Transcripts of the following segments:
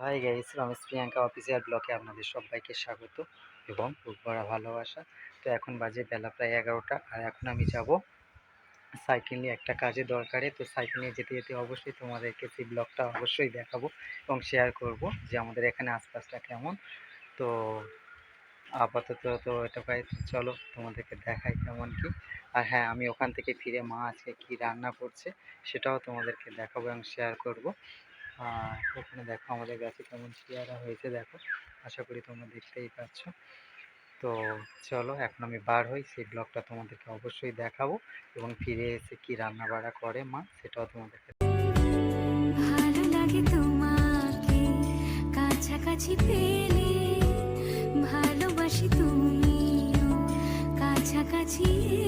Hi guys Ramesh Priyanka official ব্লকে আপনাদের সবাইকে স্বাগত এবং বড় ভালোবাসা। তো এখন বাজে বেলা প্রায় এগারোটা, আর এখন আমি যাব সাইকেল নিয়ে একটা কাজে দরকারে। তো সাইকেল নিয়ে যেতে যেতে অবশ্যই তোমাদেরকে সেই ব্লগটা অবশ্যই দেখাবো এবং শেয়ার করব যে আমাদের এখানে আশপাশটা কেমন। তো আপাতত তো এটা প্রায় চলো তোমাদেরকে দেখাই কেমন কি। আর হ্যাঁ আমি ওখান থেকে ফিরে মা আজকে কী রান্না করছে সেটাও তোমাদেরকে দেখাবো এবং শেয়ার করব। আর ওখানে দেখো আমাদের গাছে কেমন চেয়ারা হয়েছে দেখো, আশা করি তোমরা দেখতেই পাচ্ছ। তো চলো এখন আমি বার হই, সেই ব্লগটা তোমাদেরকে অবশ্যই দেখাবো এবং ফিরে এসে কি রান্না বাড়া করে মা সেটাও তোমাদেরকে কাছাকাছি পেলে কাছাকাছি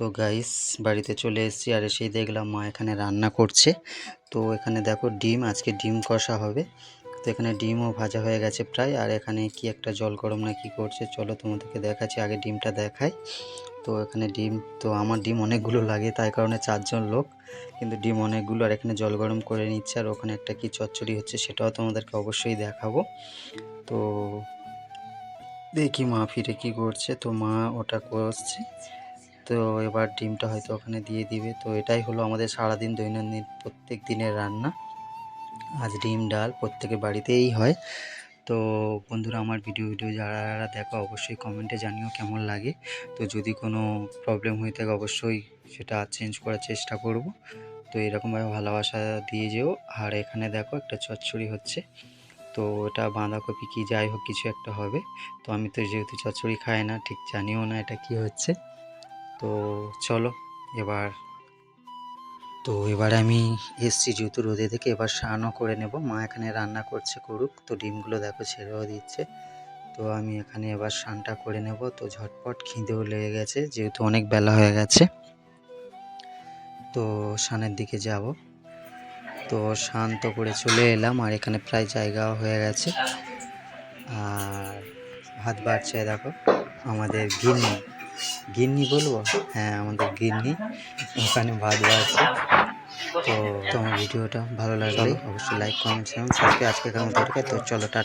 তো গাইস বাড়িতে চলে এসেছি আর এসেই দেখলাম মা এখানে রান্না করছে। তো এখানে দেখো ডিম, আজকে ডিম কষা হবে। তো এখানে ডিমও ভাজা হয়ে গেছে প্রায়। আর এখানে কি একটা জল গরম না কি করছে, চলো তোমাদেরকে দেখাচ্ছি, আগে ডিমটা দেখাই। তো এখানে ডিম, তো আমার ডিম অনেকগুলো লাগে, তাই কারণে চারজন লোক। কিন্তু ডিম অনেকগুলো আর এখানে জল গরম করে নিচ্ছে। আর ওখানে একটা কি চচ্চড়ি হচ্ছে সেটাও তোমাদেরকে অবশ্যই দেখাবো। তো দেখি মা ফিরে কি করছে। তো মা ওটা করছে তো এবার ডিমটা হয়তো ওখানে দিয়ে দিবে। তো এটাই হলো আমাদের সারাদিন দৈনন্দিন প্রত্যেক দিনের রান্না। আজ ডিম, ডাল প্রত্যেকের বাড়িতেই হয়। তো বন্ধুরা, আমার ভিডিও ভিডিও যারা যারা দেখো, অবশ্যই কমেন্টে জানিও কেমন লাগে। তো যদি কোনো প্রবলেম হয়ে থাকে, অবশ্যই সেটা চেঞ্জ করার চেষ্টা করব। তো এরকমভাবে ভালোবাসা দিয়ে যেও। আর এখানে দেখো, একটা চচ্চড়ি হচ্ছে। তো এটা বাঁধাকপি কি যাই হোক, কিছু একটা হবে। তো আমি তো যেহেতু চচ্চড়ি খাই না, ঠিক জানিও না এটা কি হচ্ছে। তো চলো, এবার তো এবার আমি এসছি যেহেতু রোদে থেকে, এবার স্নানও করে নেব। মা এখানে রান্না করছে করুক, তো ডিমগুলো দেখো ছেড়েও দিচ্ছে। তো আমি এখানে এবার স্নানটা করে নেব। তো ঝটপট খিদেও লেগে গেছে, যেহেতু অনেক বেলা হয়ে গেছে। তো স্নানের দিকে যাব। তো স্নান তো করে চলে এলাম, আর এখানে প্রায় জায়গাও হয়ে গেছে। আর ভাত বাড়ছে, দেখো, আমাদের গিন্নি। গিন্নি বলব? হ্যাঁ আমাদের গিন্নি। ওখানে ভাত বাড়ছে তো তোমার ভিডিওটা ভালো লাগলে অবশ্যই লাইক কমেন্ট সাবস্ক্রাইব আজকে কেমন তো চলো